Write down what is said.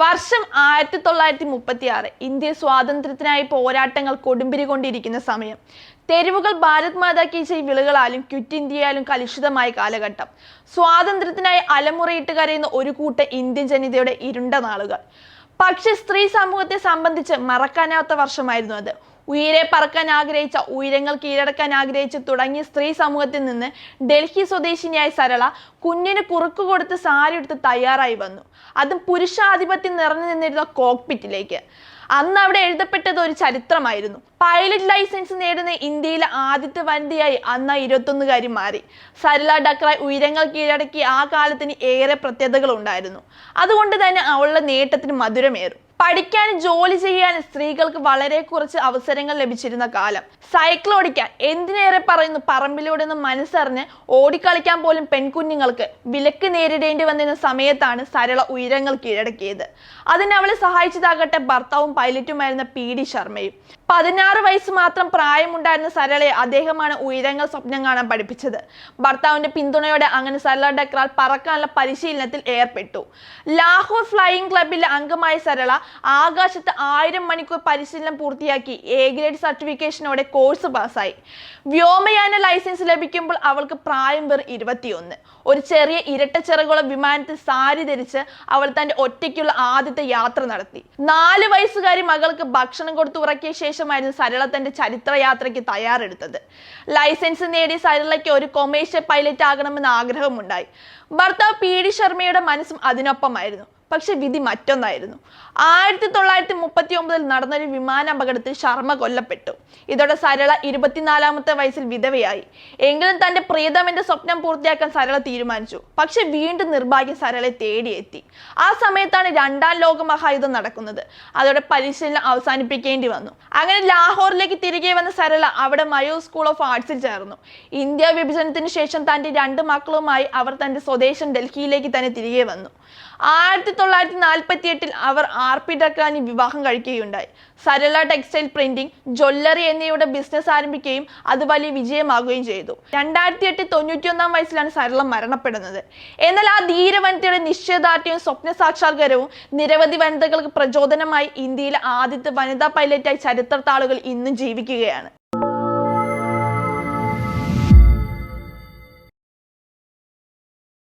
വർഷം ആയിരത്തി തൊള്ളായിരത്തി മുപ്പത്തി ആറ് ഇന്ത്യ സ്വാതന്ത്ര്യത്തിനായി പോരാട്ടങ്ങൾ കൊടുമ്പിരി കൊണ്ടിരിക്കുന്ന സമയം. തെരുവുകൾ ഭാരത് മാതാ കി ജയ് വിളികളാലും ക്വിറ്റ് ഇന്ത്യയാലും കലുഷിതമായ കാലഘട്ടം. സ്വാതന്ത്ര്യത്തിനായി അലമുറയിട്ട് കരയുന്ന ഒരു കൂട്ടം ഇന്ത്യൻ ജനതയുടെ ഇരുണ്ട നാളുകൾ. പക്ഷെ സ്ത്രീ സമൂഹത്തെ സംബന്ധിച്ച് മറക്കാനാവാത്ത വർഷമായിരുന്നു അത്. ഉയരെ പറക്കാൻ ആഗ്രഹിച്ച ഉയരങ്ങൾ കീഴടക്കാൻ ആഗ്രഹിച്ച് തുടങ്ങിയ സ്ത്രീ സമൂഹത്തിൽ നിന്ന് ഡൽഹി സ്വദേശിനിയായ സരള കുഞ്ഞിന് കുറുക്കു കൊടുത്ത് സാരി എടുത്ത് തയ്യാറായി വന്നു. അതും പുരുഷാധിപത്യം നിറഞ്ഞു നിന്നിരുന്ന കോക്പിറ്റിലേക്ക് അന്ന് അവിടെ എഴുതപ്പെട്ടത് ഒരു ചരിത്രമായിരുന്നു. പൈലറ്റ് ലൈസൻസ് നേടുന്ന ഇന്ത്യയിലെ ആദ്യത്തെ വനിതയായി അന്ന് ഇരുപത്തൊന്നുകാരി മാറി. സരള ഡക്രായ് ഉയരങ്ങൾ കീഴടക്കി ആ കാലത്തിന് ഏറെ പ്രത്യേകതകൾ ഉണ്ടായിരുന്നു അതുകൊണ്ട് തന്നെ അവളുടെ നേട്ടത്തിന് മധുരമേറും. പഠിക്കാനും ജോലി ചെയ്യാൻ സ്ത്രീകൾക്ക് വളരെ കുറച്ച് അവസരങ്ങൾ ലഭിച്ചിരുന്ന കാലം. സൈക്കിൾ ഓടിക്കാൻ എന്തിനേറെ പറയുന്നു? പറമ്പിലൂടെ നിന്ന് മനസ്സറിഞ്ഞ് ഓടിക്കളിക്കാൻ പോലും പെൺകുഞ്ഞുങ്ങൾക്ക് വിലക്ക് നേരിടേണ്ടി വന്നിരുന്ന സമയത്താണ് സരള ഉയരങ്ങൾ കീഴടക്കിയത്. അതിന് അവളെ സഹായിച്ചതാകട്ടെ ഭർത്താവും പൈലറ്റുമായിരുന്ന പി ഡി ശർമ്മയും. പതിനാറ് വയസ്സ് മാത്രം പ്രായമുണ്ടായിരുന്ന സരളയെ അദ്ദേഹമാണ് ഉയരങ്ങൾ സ്വപ്നം കാണാൻ പഠിപ്പിച്ചത്. ഭർത്താവിന്റെ പിന്തുണയോടെ അങ്ങനെ സരള ഡക്രാൽ പറക്കാനുള്ള പരിശീലനത്തിൽ ഏർപ്പെട്ടു. ലാഹോർ ഫ്ലൈയിങ് ക്ലബിലെ അംഗമായ സരള ആകാശത്ത് ആയിരം മണിക്കൂർ പരിശീലനം പൂർത്തിയാക്കി എ ഗ്രേഡ് സർട്ടിഫിക്കേഷനോടെ കോഴ്സ് പാസ്സായി വ്യോമയാന ലൈസൻസ് ലഭിക്കുമ്പോൾ അവൾക്ക് പ്രായം വെറും ഇരുപത്തിയൊന്ന്. ഒരു ചെറിയ ഇരട്ട ചിറകുള്ള വിമാനത്തിൽ സാരി ധരിച്ച് അവൾ തന്റെ ഒറ്റയ്ക്കുള്ള ആദ്യത്തെ യാത്ര നടത്തി. നാല് വയസ്സുകാരി മകൾക്ക് ഭക്ഷണം കൊടുത്ത് ഉറക്കിയ ശേഷമായിരുന്നു സരള തന്റെ ചരിത്രയാത്രയ്ക്ക് തയ്യാറെടുത്തത്. ലൈസൻസ് നേടി സരളയ്ക്ക് ഒരു കൊമേഴ്ഷ്യൽ പൈലറ്റ് ആകണമെന്ന് ആഗ്രഹമുണ്ടായി. ഭർത്താവ് പി. ഡി. ശർമ്മയുടെ മനസ്സും അതിനൊപ്പമായിരുന്നു. പക്ഷെ വിധി മറ്റൊന്നായിരുന്നു. ആയിരത്തി തൊള്ളായിരത്തി മുപ്പത്തി ഒമ്പതിൽ നടന്നൊരു വിമാന അപകടത്തിൽ ശർമ്മ കൊല്ലപ്പെട്ടു. ഇതോടെ സരള ഇരുപത്തിനാലാമത്തെ വയസ്സിൽ വിധവയായി. എങ്കിലും തന്റെ പ്രിയതമന്റെ സ്വപ്നം പൂർത്തിയാക്കാൻ സരള തീരുമാനിച്ചു. പക്ഷെ വീണ്ടും നിർഭാഗ്യം സരളെ തേടിയെത്തി. ആ സമയത്താണ് രണ്ടാം ലോക മഹായുദ്ധം നടക്കുന്നത്. അതോടെ പരിശീലനം അവസാനിപ്പിക്കേണ്ടി വന്നു. അങ്ങനെ ലാഹോറിലേക്ക് തിരികെ വന്ന സരള അവിടെ മയോ സ്കൂൾ ഓഫ് ആർട്സിൽ ചേർന്നു. ഇന്ത്യ വിഭജനത്തിന് ശേഷം തന്റെ രണ്ട് മക്കളുമായി അവർ തന്റെ സ്വദേശം ഡൽഹിയിലേക്ക് തന്നെ തിരികെ വന്നു. ആയിരത്തി തൊള്ളായിരത്തി നാൽപ്പത്തി എട്ടിൽ അവർ ആർ പി ഡക്കാനി വിവാഹം കഴിക്കുകയുണ്ടായി. സരള ടെക്സ്റ്റൈൽ പ്രിന്റിംഗ് ജ്വല്ലറി എന്നിവയുടെ ബിസിനസ് ആരംഭിക്കുകയും അത് വലിയ വിജയമാകുകയും ചെയ്തു. രണ്ടായിരത്തി എട്ടിൽ തൊണ്ണൂറ്റിയൊന്നാം വയസ്സിലാണ് സരള മരണപ്പെടുന്നത്. എന്നാൽ ആ ധീര നിശ്ചയദാർഢ്യവും സ്വപ്ന സാക്ഷാത്കാരവും നിരവധി വനിതകൾക്ക് പ്രചോദനമായി ഇന്ത്യയിലെ ആദ്യത്തെ വനിതാ പൈലറ്റായി ചരിത്ര താളുകൾ ഇന്നും ജീവിക്കുകയാണ്.